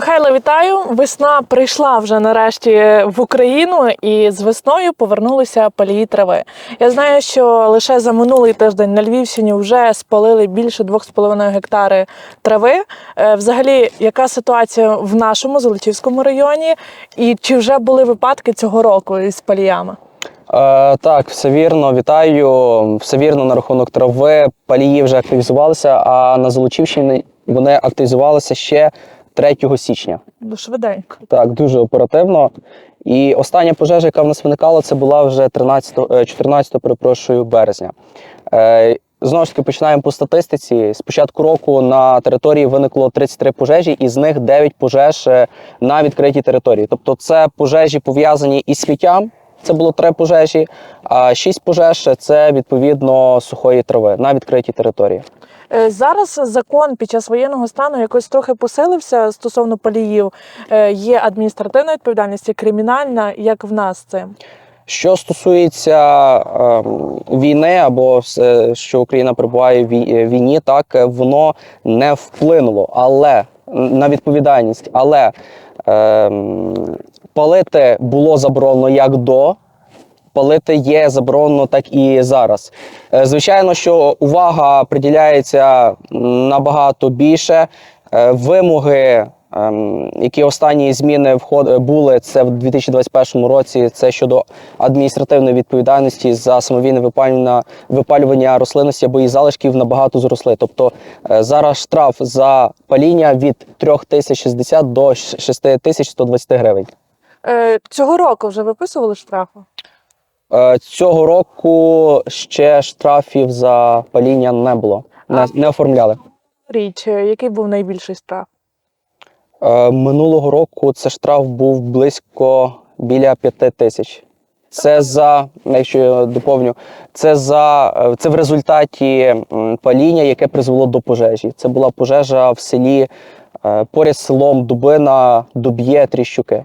Михайло, вітаю! Весна прийшла вже нарешті в Україну, і з весною повернулися палії трави. Я знаю, що лише за минулий тиждень на Львівщині вже спалили більше 2,5 гектари трави. Е, Взагалі, яка ситуація в нашому Золочівському районі, і чи вже були випадки цього року із паліями? Е, так, все вірно, вітаю. Все вірно на рахунок трави. Палії вже активізувалися, а на Золочівщині вони активізувалися ще 3 січня. Ну, швиденько. Так, дуже оперативно. І остання пожежа, яка в нас виникала, це була вже 13, е, 14 перепрошую, березня. Е, Знову ж таки, починаємо по статистиці. З початку року на території виникло 33 пожежі, із них 9 пожеж е, на відкритій території. Тобто, це пожежі пов'язані із сміттям. Це було три пожежі, а шість пожеж це відповідно сухої трави на відкритій території. Е, Зараз закон під час воєнного стану якось трохи посилився стосовно паліїв. Е, Є адміністративна відповідальність, є кримінальна. Як в нас це? Що стосується ем, війни або все, що Україна перебуває в е, війні, так е, воно не вплинуло, але на відповідальність. Але ем, палити було заборонено як до. Палити є заборонено, так і зараз. Е, Звичайно, що увага приділяється набагато більше. Е, Вимоги, ем, які останні зміни були, це в 2021 році. Це щодо адміністративної відповідальності за самовільне випалювання, випалювання рослинності або її залишків набагато зросли. Тобто е, зараз штраф за паління від 3060 до 6120 гривень. Е, Цього року вже виписували штрафи? Е, Цього року ще штрафів за паління не було, не, не оформляли. Річ, е, який був найбільший штраф? Е, Минулого року це штраф був близько біля п'яти тисяч. Це за, якщо я доповню, це за це в результаті паління, яке призвело до пожежі. Це була пожежа в селі поряд з селом Дубина, Дуб'є, Тріщуки.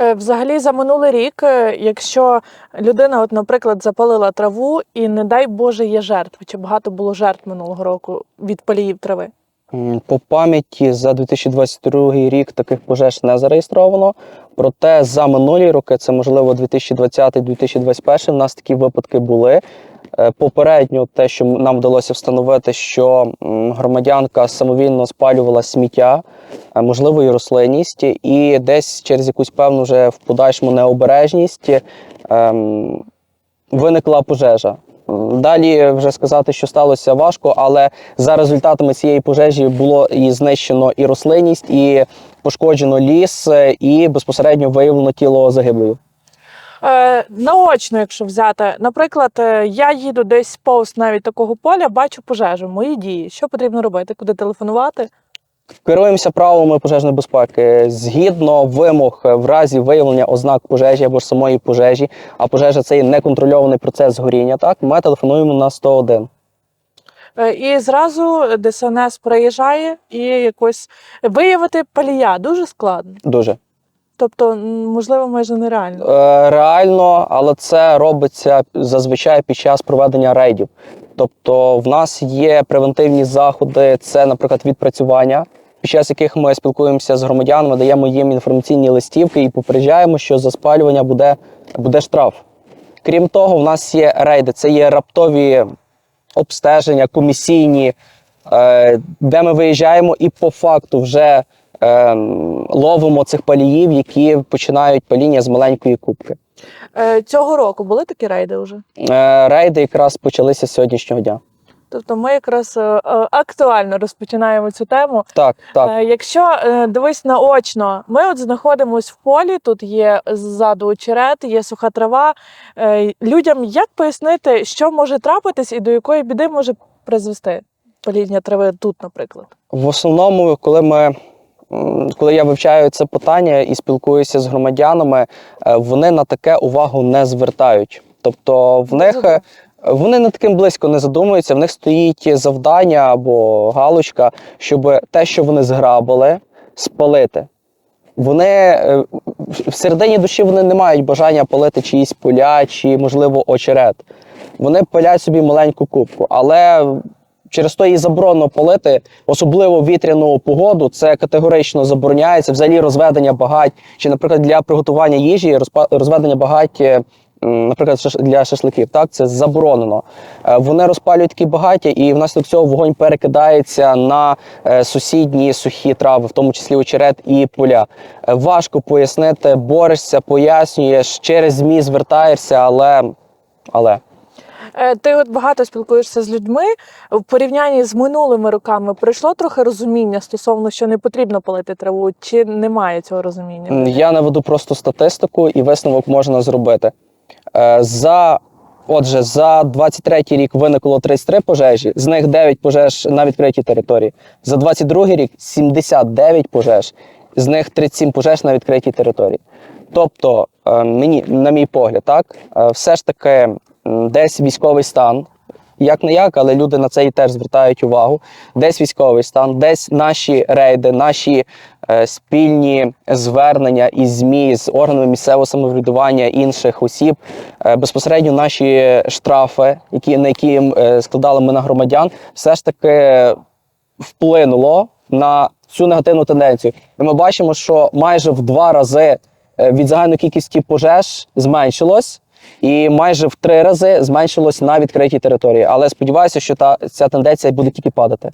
Е, Взагалі за минулий рік, е, якщо людина, от, наприклад, запалила траву, і не дай Боже є жертви, чи багато було жертв минулого року від паліїв трави? По пам'яті за 2022 рік таких пожеж не зареєстровано. Проте за минулі роки, це можливо 2020-2021, в нас такі випадки були. Е, Попередньо те, що нам вдалося встановити, що громадянка самовільно спалювала сміття, е, можливо, і рослинність, і десь через якусь певну вже в подальшому необережність ем, виникла пожежа. Далі вже сказати, що сталося важко, але за результатами цієї пожежі було і знищено і рослинність, і пошкоджено ліс, е, і безпосередньо виявлено тіло загиблої. Е, наочно, якщо взяти, наприклад, е, я їду десь повз навіть такого поля, бачу пожежу, мої дії. Що потрібно робити? Куди телефонувати? Керуємося правилами пожежної безпеки згідно вимог е, в разі виявлення ознак пожежі або ж самої пожежі, а пожежа це є неконтрольований процес горіння. Так, ми телефонуємо на 101. Е, І зразу ДСНС приїжджає і якось виявити палія дуже складно. Дуже. Тобто, можливо, майже нереально. Е, Реально, але це робиться зазвичай під час проведення рейдів. Тобто, в нас є превентивні заходи, це, наприклад, відпрацювання, під час яких ми спілкуємося з громадянами, даємо їм інформаційні листівки і попереджаємо, що за спалювання буде, буде штраф. Крім того, в нас є рейди, це є раптові обстеження, комісійні, е, де ми виїжджаємо і по факту вже е, ловимо цих паліїв, які починають паління з маленької кубки. Е, Цього року були такі рейди вже. Е, Рейди якраз почалися з сьогоднішнього дня. Тобто, ми якраз е, е, актуально розпочинаємо цю тему. Так, так. Е, Якщо е, дивись наочно, ми от знаходимося в полі, тут є ззаду очерет, є суха трава. Е, Людям як пояснити, що може трапитись і до якої біди може призвести паління трави тут, наприклад? В основному, коли ми. Коли я вивчаю це питання і спілкуюся з громадянами, е, вони на таке увагу не звертають. Тобто в них е, вони над таким близько не задумуються, в них стоїть завдання або галочка, щоб те, що вони зграбили, спалити. Вони е, в середині душі вони не мають бажання палити чиїсь поля чи, можливо, очерет. Вони палять собі маленьку кубку, але Через то її заборонено полити, особливо вітряну погоду. Це категорично забороняється. Взагалі розведення багать, чи, наприклад, для приготування їжі розведення багать, наприклад, для шашликів. Так, це заборонено. Е, Вони розпалюють такі багаття, і внаслідок цього вогонь перекидається на е, сусідні сухі трави, в тому числі очерет і поля. Е, Важко пояснити, борешся, пояснюєш, через ЗМІ звертаєшся, але. але. Е, Ти от багато спілкуєшся з людьми в порівнянні з минулими роками. Прийшло трохи розуміння стосовно, що не потрібно палити траву, чи немає цього розуміння? Я наведу просто статистику і висновок можна зробити. Е, За, отже, за 23 рік виникло 33 пожежі, з них 9 пожеж на відкритій території. За 22 рік 79 пожеж, з них 37 пожеж на відкритій території. Тобто, е, мені, на мій погляд, так, все ж таки десь військовий стан. Як не як, але люди на це і теж звертають увагу. Десь військовий стан, десь наші рейди, наші е, спільні звернення із ЗМІ, з органами місцевого самоврядування інших осіб, е, безпосередньо наші штрафи, які, на які е, складали ми на громадян, все ж таки вплинуло на цю негативну тенденцію. І ми бачимо, що майже в два рази е, від загальної кількості пожеж зменшилось. І майже в три рази зменшилось на відкритій території. Але сподіваюся, що та ця тенденція буде тільки падати.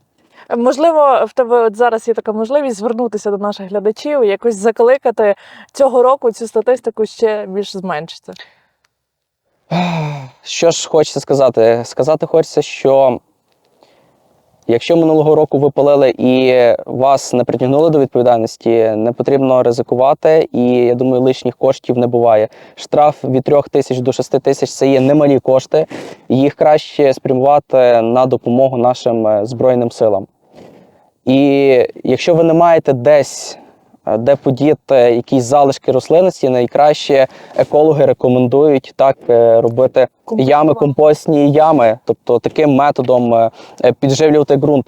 Можливо, в тебе от зараз є така можливість звернутися до наших глядачів, якось закликати цього року цю статистику ще більш зменшити. Що ж хочеться сказати? Сказати хочеться, що якщо минулого року ви палили і вас не притягнули до відповідальності, не потрібно ризикувати, і я думаю, лишніх коштів не буває. Штраф від 3 тисяч до 6 тисяч це є немалі кошти. Їх краще спрямувати на допомогу нашим е, Збройним силам. І якщо ви не маєте десь, де подіти якісь залишки рослинності, найкраще екологи рекомендують так е, робити ями, компостні ями, тобто таким методом е, е, підживлювати ґрунт.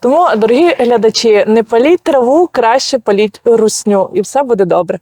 Тому, дорогі глядачі, не паліть траву, краще паліть русню, і все буде добре.